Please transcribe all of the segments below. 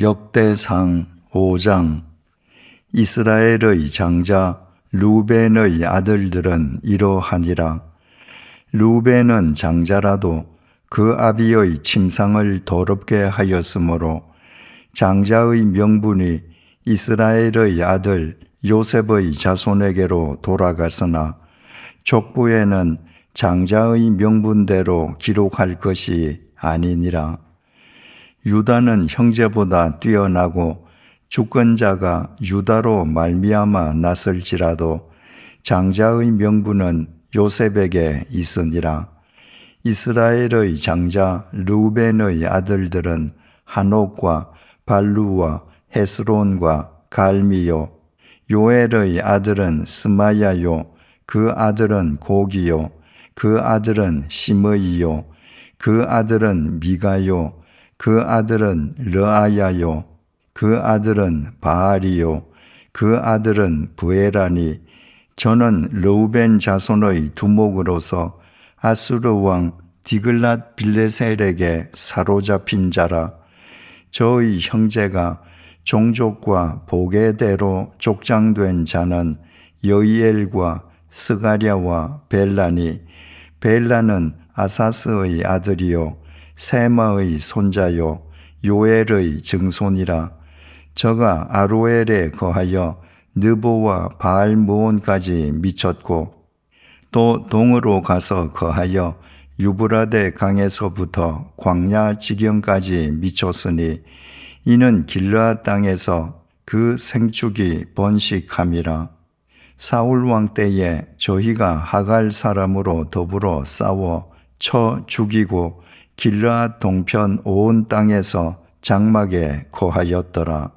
역대상 5장 이스라엘의 장자 루벤의 아들들은 이러하니라 루벤은 장자라도 그 아비의 침상을 더럽게 하였으므로 장자의 명분이 이스라엘의 아들 요셉의 자손에게로 돌아갔으나 족부에는 장자의 명분대로 기록할 것이 아니니라. 유다는 형제보다 뛰어나고 주권자가 유다로 말미암아 났을지라도 장자의 명분은 요셉에게 있으니라. 이스라엘의 장자 루벤의 아들들은 한옥과 발루와 헤스론과 갈미요. 요엘의 아들은 스마야요. 그 아들은 고기요. 그 아들은 시므이요. 그 아들은 미가요 그 아들은 르아야요 그 아들은 바알이요 그 아들은 부에라니 저는 르우벤 자손의 두목으로서 아수르 왕 디글랏 빌레셀에게 사로잡힌 자라. 저의 형제가 종족과 보게대로 족장된 자는 여이엘과 스가랴와 벨라니. 벨라는 아사스의 아들이요 세마의 손자요 요엘의 증손이라. 저가 아로엘에 거하여 느보와 바알무온까지 미쳤고 또 동으로 가서 거하여 유브라데 강에서부터 광야 지경까지 미쳤으니 이는 길르앗 땅에서 그 생축이 번식함이라. 사울 왕 때에 저희가 하갈 사람으로 더불어 싸워 쳐 죽이고 길르앗 동편 온 땅에서 장막에 거하였더라.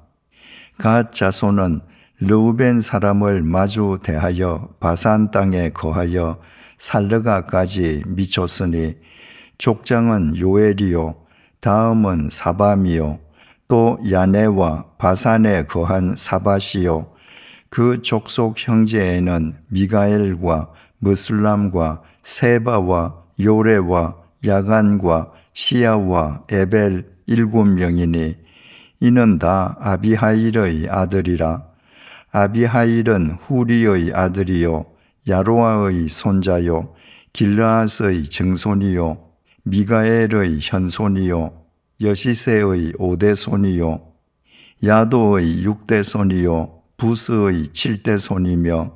갓 자손은 르우벤 사람을 마주 대하여 바산 땅에 거하여 살르가까지 미쳤으니 족장은 요엘이요 다음은 사밤이요 또 야네와 바산에 거한 사바시요. 그 족속 형제에는 미가엘과 무슬람과 세바와 요레와 야간과 시야와 에벨 일곱 명이니 이는 다 아비하일의 아들이라. 아비하일은 후리의 아들이요 야로아의 손자요 길르앗의 증손이요 미가엘의 현손이요 여시세의 오대손이요 야도의 육대손이요 부스의 칠대손이며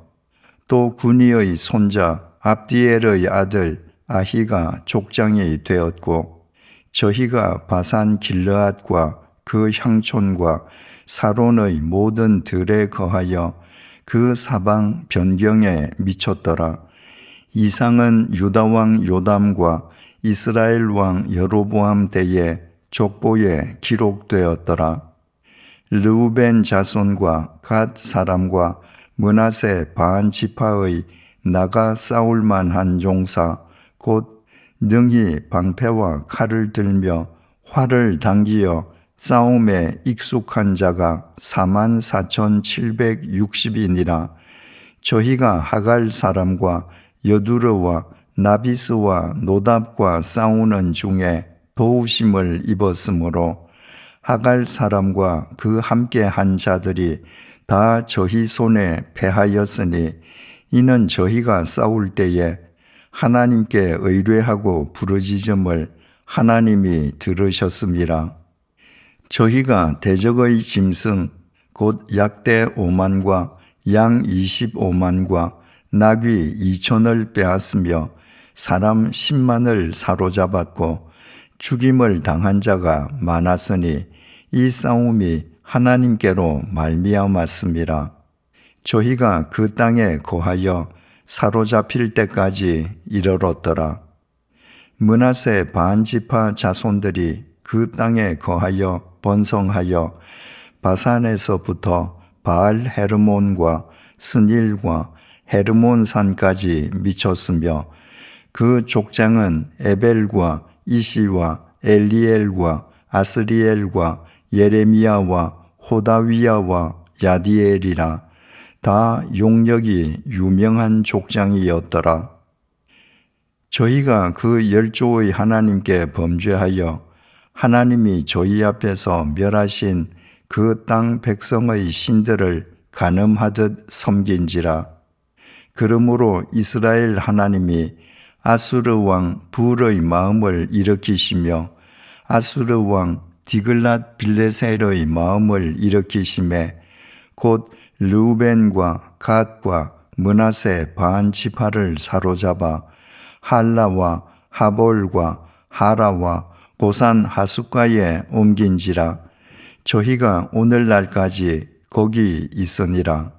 또 군이의 손자 압디엘의 아들 아히가 족장이 되었고 저희가 바산 길르앗과 그 향촌과 사론의 모든 들에 거하여 그 사방 변경에 미쳤더라. 이상은 유다 왕 요담과 이스라엘 왕 여로보암 때에 족보에 기록되었더라. 르우벤 자손과 갓 사람과 문하세 반 지파의 나가 싸울 만한 용사 곧 능히 방패와 칼을 들며 활을 당기어 싸움에 익숙한 자가 4만 4,760이니라. 저희가 하갈 사람과 여두르와 나비스와 노답과 싸우는 중에 도우심을 입었으므로 하갈 사람과 그 함께 한 자들이 다 저희 손에 패하였으니 이는 저희가 싸울 때에 하나님께 의뢰하고 부르짖음을 하나님이 들으셨습니다. 저희가 대적의 짐승 곧 약대 5만과 양 25만과 나귀 2천을 빼앗으며 사람 10만을 사로잡았고 죽임을 당한 자가 많았으니 이 싸움이 하나님께로 말미암았습니다. 저희가 그 땅에 거하여 사로잡힐 때까지 이르렀더라. 문하세 반지파 자손들이 그 땅에 거하여 번성하여 바산에서부터 바알 헤르몬과 스닐과 헤르몬 산까지 미쳤으며 그 족장은 에벨과 이시와 엘리엘과 아스리엘과 예레미야와 호다위야와 야디엘이라 다 용력이 유명한 족장이었더라. 저희가 그 열조의 하나님께 범죄하여 하나님이 저희 앞에서 멸하신 그 땅 백성의 신들을 가늠하듯 섬긴지라. 그러므로 이스라엘 하나님이 아수르 왕 불의 마음을 일으키시며 아수르 왕 디글랏 빌레셀의 마음을 일으키심에 곧 르우벤과 갓과 문하세 반 지파를 사로잡아 할라와 하볼과 하라와 고산 하숫가에 옮긴지라 저희가 오늘날까지 거기 있으니라.